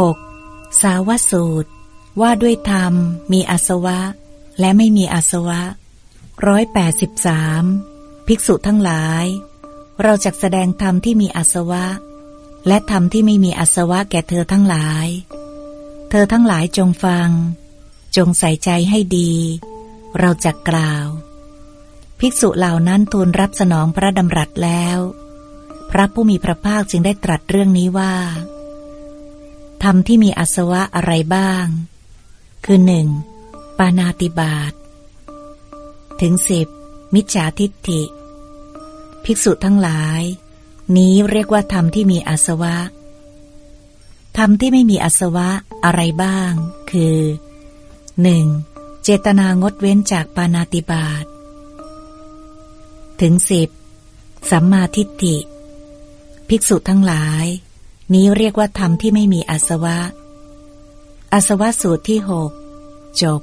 6. สาวสูตร ว่าด้วยธรรม มีอาสวะ และไม่มีอาสวะร้อยแปดสิบสามภิกษุทั้งหลาย เราจะแสดงธรรมที่มีอาสวะ และธรรมที่ไม่มีอาสวะแก่เธอทั้งหลาย เธอทั้งหลายจงฟัง จงใส่ใจให้ดี เราจะกล่าว ภิกษุเหล่านั้นทูลรับสนองพระดำรัสแล้ว พระผู้มีพระภาคจึงได้ตรัสเรื่องนี้ว่า ธรรมที่มีอาสวะอะไรบ้าง คือหนึ่งปานาติบาตถึงสิบมิจฉาทิฏฐิ ภิกษุทั้งหลาย นี้เรียกว่าธรรมที่มีอาสวะธรรมที่ไม่มีอาสวะอะไรบ้าง คือ 1. เจตนางดเว้นจากปานาติบาตถึงสิบสัมมาทิฏฐิ ภิกษุทั้งหลาย นี้เรียกว่าธรรมที่ไม่มีอาสวะ อาสวะสูตรที่หกจบ